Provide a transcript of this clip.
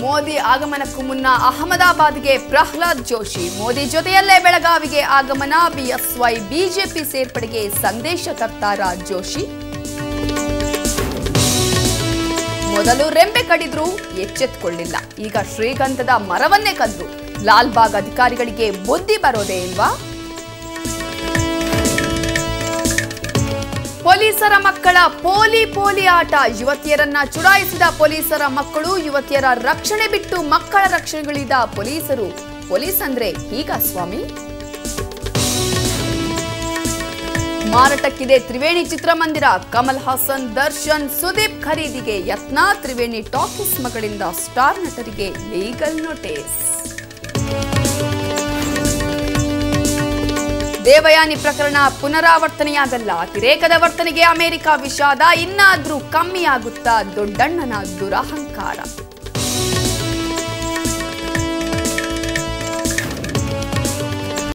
ಮೋದಿ ಆಗಮನಕ್ಕೂ ಮುನ್ನ ಅಹಮದಾಬಾದ್ಗೆ ಪ್ರಹ್ಲಾದ್ ಜೋಶಿ, ಮೋದಿ ಜೊತೆಯಲ್ಲೇ ಬೆಳಗಾವಿಗೆ ಆಗಮನ, ಬಿಎಸ್ವೈ, ಬಿಜೆಪಿ ಸೇರ್ಪಡೆಗೆ ಸಂದೇಶ ತರ್ತಾರ ಜೋಶಿ. ಮೊದಲು ರೆಂಬೆ ಕಡಿದ್ರು ಎಚ್ಚೆತ್ತುಕೊಳ್ಳಿಲ್ಲ ಈಗ ಶ್ರೀಗಂಧದ ಮರವನ್ನೇ ಕದ್ರು. ಲಾಲ್ಬಾಗ್ ಅಧಿಕಾರಿಗಳಿಗೆ ಬುದ್ಧಿ ಬರೋದೇ ಇಲ್ವಾ? ಪೊಲೀಸರ ಮಕ್ಕಳ ಪೋಲಿ ಪೋಲಿ ಆಟ. ಯುವತಿಯರನ್ನ ಚುಡಾಯಿಸಿದ ಪೊಲೀಸರ ಮಕ್ಕಳು ಯುವತಿಯರ ರಕ್ಷಣೆ ಬಿಟ್ಟು ಮಕ್ಕಳ ರಕ್ಷಣೆಗಳಿದ ಪೊಲೀಸರು. ಪೊಲೀಸ್ ಅಂದ್ರೆ ಈಗ ಸ್ವಾಮಿ? ಮಾರಾಟಕ್ಕಿದೆ ತ್ರಿವೇಣಿ ಚಿತ್ರಮಂದಿರ. ಕಮಲ್ ಹಾಸನ್, ದರ್ಶನ್, ಸುದೀಪ್ ಖರೀದಿಗೆ ಯತ್ನ. ತ್ರಿವೇಣಿ ಟಾಕೀಸ್ ಮಗಳಿಂದ ಸ್ಟಾರ್ ನಟರಿಗೆ ಲೀಗಲ್ ನೋಟಿಸ್. ದೇವಯಾನಿ ಪ್ರಕರಣ ಪುನರಾವರ್ತನೆಯಾದಲ್ಲ ಅತಿರೇಕದ ವರ್ತನೆಗೆ ಅಮೆರಿಕ ವಿಷಾದ ಇನ್ನಾದ್ರೂ ಕಮ್ಮಿಯಾಗುತ್ತಾ ದೊಡ್ಡಣ್ಣನ ದುರಹಂಕಾರ.